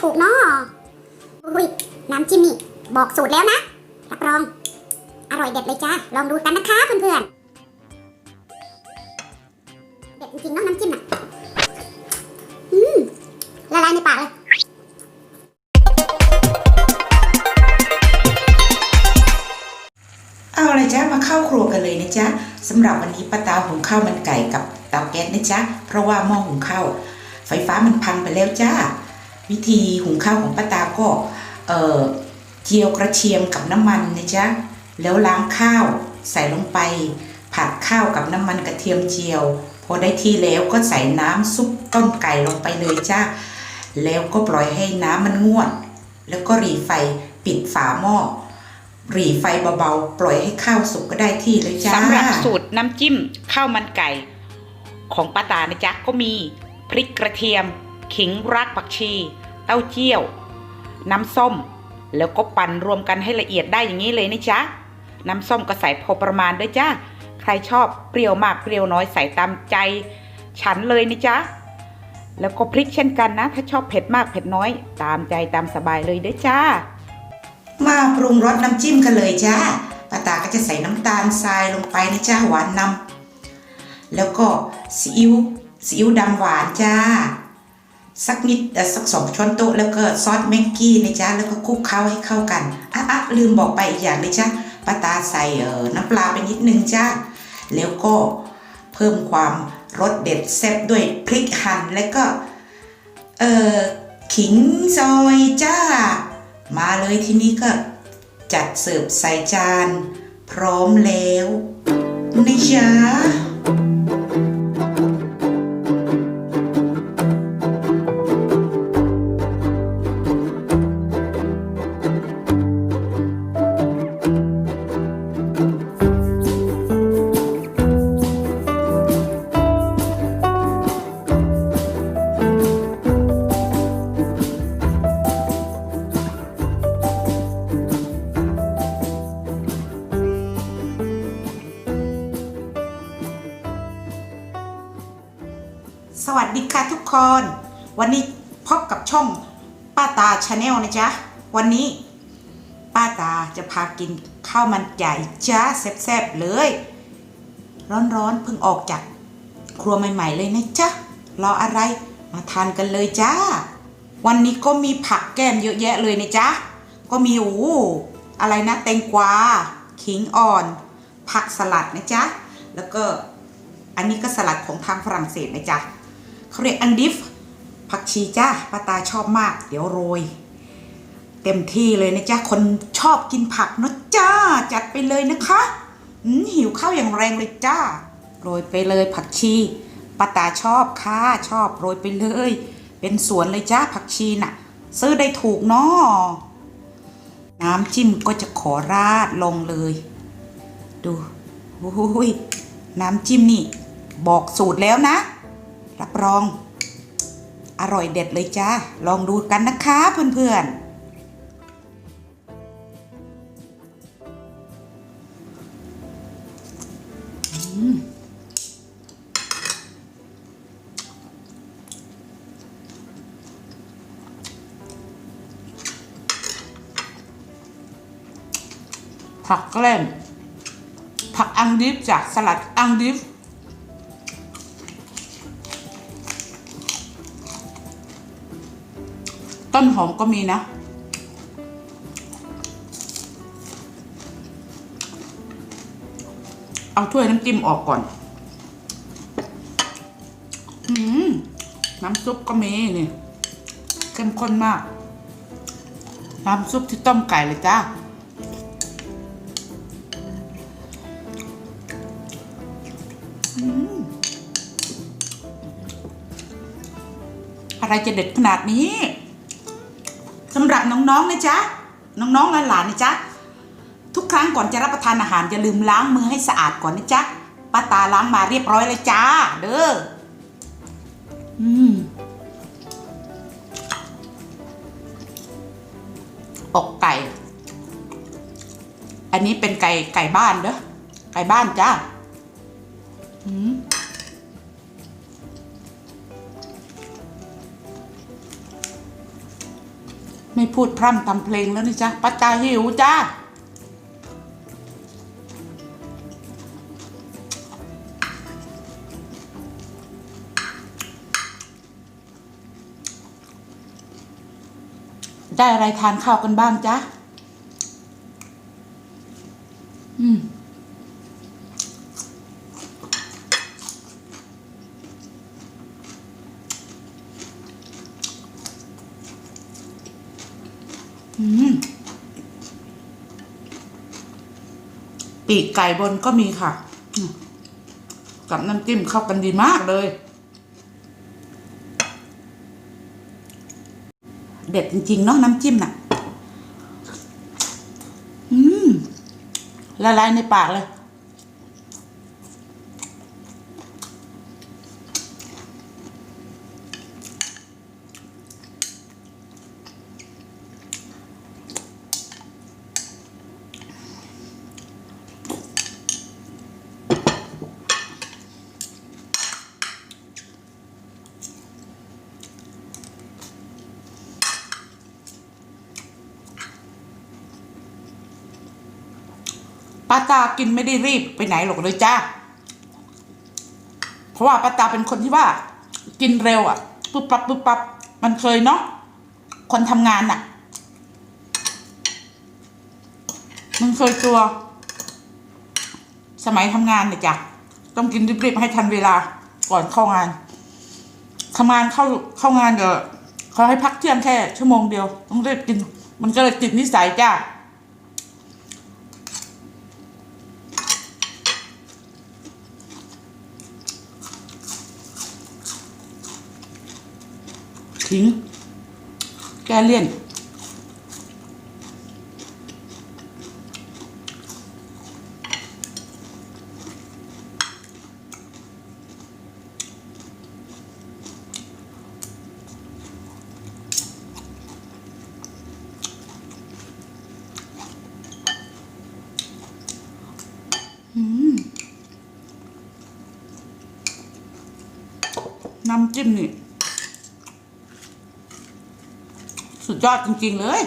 ถูกเนาะอุ้ยน้ำจิ้มนี่บอกสูตรแล้วนะ รับรอง อร่อยเด็ดเลยจ้า ลองดูกันนะคะเพื่อนๆ เด็ดจริงๆเนาะน้ำจิ้มน่ะ อืมละลายในปากเลยเอาละจ้ามาเข้าครัวกันเลยนะจ๊ะสำหรับวันนี้ป้าตาหุงข้าวมันไก่กับเตาแก๊สนะจ๊ะเพราะว่าหม้อหุงข้าวไฟฟ้ามันพังไปแล้วจ้า วิธีหุงข้าวของป้าตาก็เออเจียวกระเทียมกับน้ำมันนะจ๊ะแล้วล้างข้าวใส่ลงไป ผัดข้าวกับน้ำมันกระเทียมเจียว พอได้ที่แล้วก็ใส่น้ำซุปต้มไก่ลงไปเลยจ้าแล้วก็ปล่อยให้น้ำมันงวด แล้วก็หรีไฟปิดฝาหม้อหรี่ไฟเบาๆ ปล่อยให้ข้าวสุกก็ได้ที่เลยจ้าสำหรับสูตรน้ำจิ้มข้าวมันไก่ ของป้าตานะจ๊ะก็มีพริกกระเทียม ขิงรากผักชี เต้าเจี้ยว น้ำส้ม แล้วก็ปั่นรวมกันให้ละเอียดได้อย่างนี้เลยนะจ๊ะ น้ำส้มก็ใส่พอประมาณด้วยจ้าใครชอบเปรี้ยวมากเปรี้ยวน้อยใส่ตามใจ ฉันเลยนะจ๊ะ แล้วก็พริกเช่นกันนะ ถ้าชอบเผ็ดมากเผ็ดน้อย ตามใจตามสบายเลยเด้อจ้า มาปรุงรสน้ำจิ้มกันเลยจ้าป้าตาก็จะใส่น้ำตาลทรายลงไปนะจ้าหวานนำแล้วก็ซีอิ๊วซีอิ๊วดำหวานจ้า สักนิดสักสองช้อนโต๊ะแล้วก็ซอสแม็กกี้นะจ๊ะแล้วก็คลุกเคล้าให้เข้ากันอะอะลืมบอกไปอีกอย่างเลยจ้าป้าตาใส่เออน้ำปลาไปนิดนึงจ้าแล้วก็เพิ่มความรสเด็ดแซ่บด้วยพริกหั่นแล้วก็เออขิงซอยจ้า มาเลยทีนี้ก็จัดเสิร์ฟใส่จาน พร้อมแล้วนะจ๊ะ สวัสดีค่ะทุกคน วันนี้พบกับช่องป้าตาชาแนลนะจ๊ะ วันนี้ ป้าตาจะพากินข้าวมันไก่จ้าแซ่บๆเลย ร้อนๆเพิ่งออกจากครัวใหม่ๆเลยนะจ๊ะ รออะไรมาทานกันเลยจ้า วันนี้ก็มีผักแก้มเยอะแยะเลยนะจ๊ะ ก็มีโอ้อะไรนะแตงกวาขิงอ่อน ผักสลัดนะจ๊ะ แล้วก็อันนี้ก็สลัดของทางฝรั่งเศสนะจ๊ะ เขาเรียกอันดิฟ ผักชีจ้าป้าตาชอบมาก เดี๋ยวโรย เต็มที่เลยนะจ๊ะ คนชอบกินผักนะจ้า จัดไปเลยนะคะหิวข้าวอย่างแรงเลยจ้า โรยไปเลยผักชีป้าตาชอบค่ะชอบโรยไปเลย เป็นสวนเลยจ้าผักชีน่ะ ซื้อได้ถูกเนาะน้ำจิ้มก็จะขอราดลงเลย ดูโอ้ยน้ำจิ้มนี่ บอกสูตรแล้วนะ รับรอง อร่อยเด็ดเลยจ้า ลองดูกันนะคะเพื่อนๆผักแกล้มผักอังดิฟจากสลัดอังดิฟ ต้นหอมก็มีนะ เอาถ้วยน้ำจิ้มออกก่อนอืมน้ำซุปก็มีนี่เข้มข้นมาก น้ำซุปที่ต้มไก่เลยจ้าอืมอะไรจะเด็ดขนาดนี้ สำหรับน้องๆนะจ๊ะน้องๆหลานๆนะจ๊ะทุกครั้งก่อนจะรับประทานอาหารอย่าลืมล้างมือให้สะอาดก่อนนะจ๊ะป้าตาล้างมาเรียบร้อยเลยจ้า เด้ออืมอกไก่ อันนี้เป็นไก่ไก่บ้านเด้อไก่บ้านจ้าอืม ไม่พูดพร่ำทำเพลงแล้วนี่จ้ะป้าตาหิวจ้าได้อะไรทานข้าวกันบ้างจ๊ะ ปีกไก่บนก็มีค่ะ กับน้ำจิ้มเข้ากันดีมากเลย เด็ดจริงๆเนาะน้ำจิ้มน่ะ อืมละลายในปากเลย ป้าตากินไม่ได้รีบไปไหนหรอกเลยจ้าเพราะว่าป้าตาเป็นคนที่ว่า กินเร็วอะปุ๊บปั๊บปุ๊บปั๊บมันเคยเนาะคนทำงานอะ มันเคยตัว สมัยทำงานเนี่ยจ้ะต้องกินรีบๆให้ทันเวลาก่อนเข้างานทำงานเข้าเข้างานเดี๋ยวเขาให้พักเที่ยงแค่ชั่วโมงเดียว ต้องรีบกิน มันก็เลยติดนิสัยจ้า ทิ้งแกเลี่ยนอืมน้ำจิ้มนี่ สุ ดยอดจริง ๆ เลย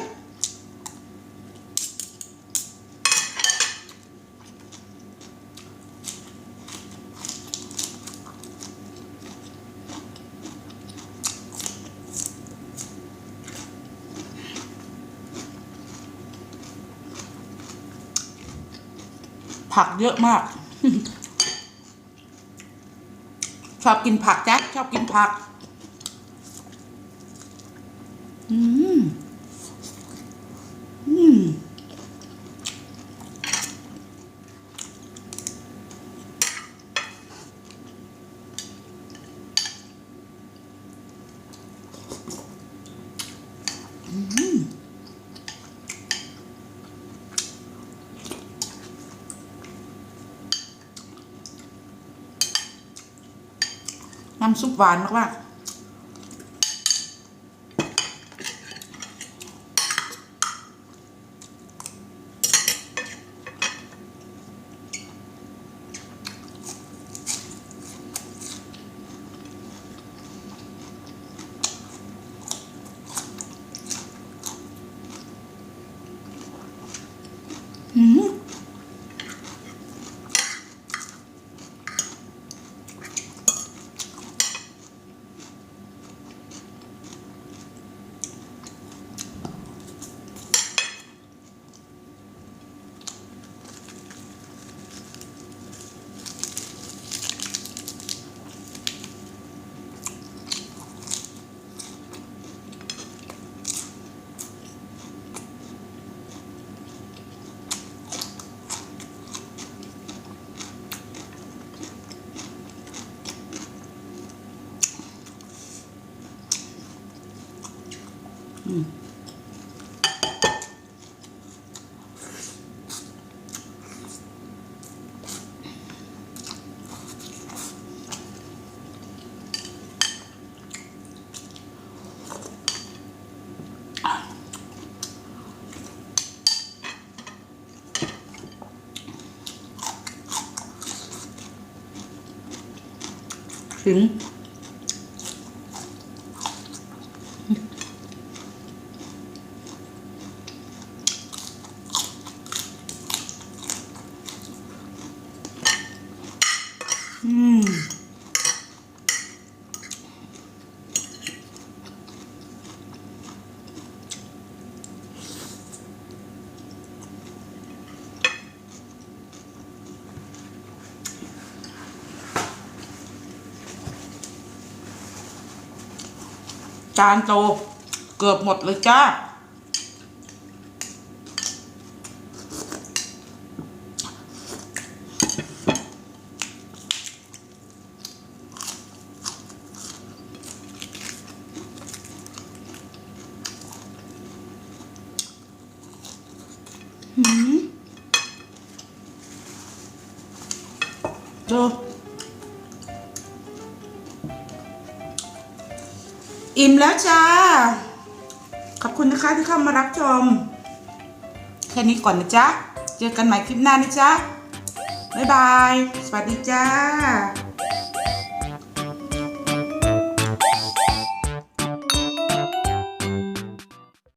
ผักเยอะมาก ชอบกินผักจ๊ะชอบกินผัก อืม อืมน้ำซุปหวานมากๆ ถึง จานโต เกือบหมดเลยจ้า อิ่มแล้วจ้า ขอบคุณนะคะที่เข้ามารับชม แค่นี้ก่อนนะจ๊ะ เจอกันใหม่คลิปหน้านะจ๊ะ บ๊ายบาย สวัสดีจ้า